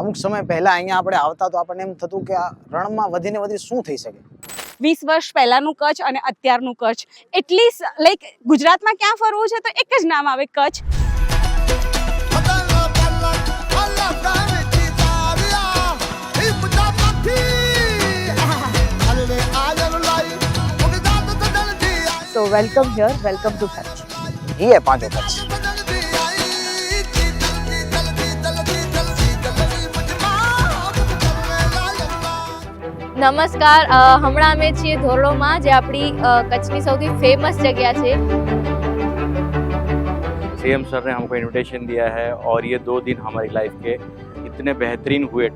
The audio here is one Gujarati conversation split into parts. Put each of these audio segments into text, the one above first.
અમુક સમય પહેલા અહીંયા આપણે આવતા તો આપણને એમ થતું કે આ રણમાં વધીને વધી શું થઈ શકે? વીસ વર્ષ પહેલાનું કચ્છ અને અત્યારનું કચ્છ. એટલી લાઈક ગુજરાતમાં ક્યાં ફરવું છે તો એક જ નામ આવે Kutch. So welcome here, welcome to Kutch. એ પાંચો કચ્છ. નમસ્કાર અ, હમણાં અમે છીએ ધોરડોમાં જે આપણી અ, કચ્છની સૌથી ફેમસ જગ્યા છે सीएम सर ने हमको इनविटेशन दिया है और ये दो दिन हमारी लाइफ के इतने बेहतरीन हुए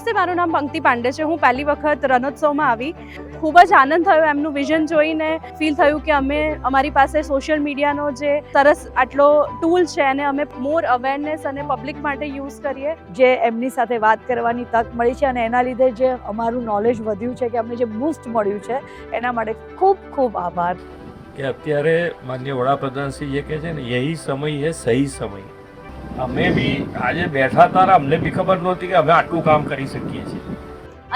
નમસ્તે, મારું નામ પંક્તિ પાંડે છે. હું પહેલી વખત રણોત્સવમાં આવી. ખૂબ જ આનંદ થયો એમનું વિઝન જોઈને. ફીલ થયું કે અમે, અમારી પાસે સોશિયલ મીડિયાનો જે સરસ આટલો ટૂલ છે, એને અમે મોર અવેરનેસ અને પબ્લિક માટે યુઝ કરીએ. જે એમની સાથે વાત કરવાની તક મળી છે અને એના લીધે જે અમારું નોલેજ વધ્યું છે કે અમને જે બૂસ્ટ મળ્યું છે, એના માટે ખૂબ ખૂબ આભાર. કે અત્યારે માન્ય વડાપ્રધાન શ્રી જે કહે છે ને, યહી સમય હે સહી સમય. અમે બી આજે બેઠા હતા અમને બી ખબર નહોતી કે અમે આટલું કામ કરી શકીએ છીએ.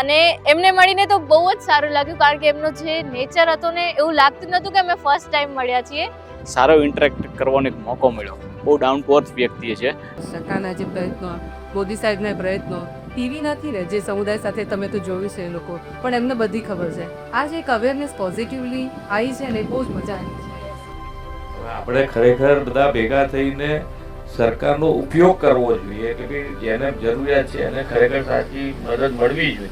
અને એમને મળીને તો બહુ જ સારું લાગ્યું કારણ કે એમનો જે નેચર હતો ને એવું લાગતું નહોતું કે અમે ફર્સ્ટ ટાઈમ મળ્યા છીએ. સારો ઇન્ટરેક્ટ કરવાનો એક મોકો મળ્યો. બહુ ડાઉન ટુ અર્થ વ્યક્તિ છે. સરકારના જે પ્રયત્નો મોદી સાહેબના પ્રયત્નો ટીવી નથી ને જે સમુદાય સાથે તમે તો જોયું છે એ લોકો પણ એમને બધી ખબર છે. આ જે એક અવેરનેસ પોઝિટિવલી આવી છે ને એ બહુ જ મજા આવી છે. આપણે ખરેખર બધા ભેગા થઈને સરકારનો ઉપયોગ કરવો જોઈએ કે ભાઈ જેને જરૂરિયાત છે એને ખરેખર સાચી મદદ મળવી જોઈએ.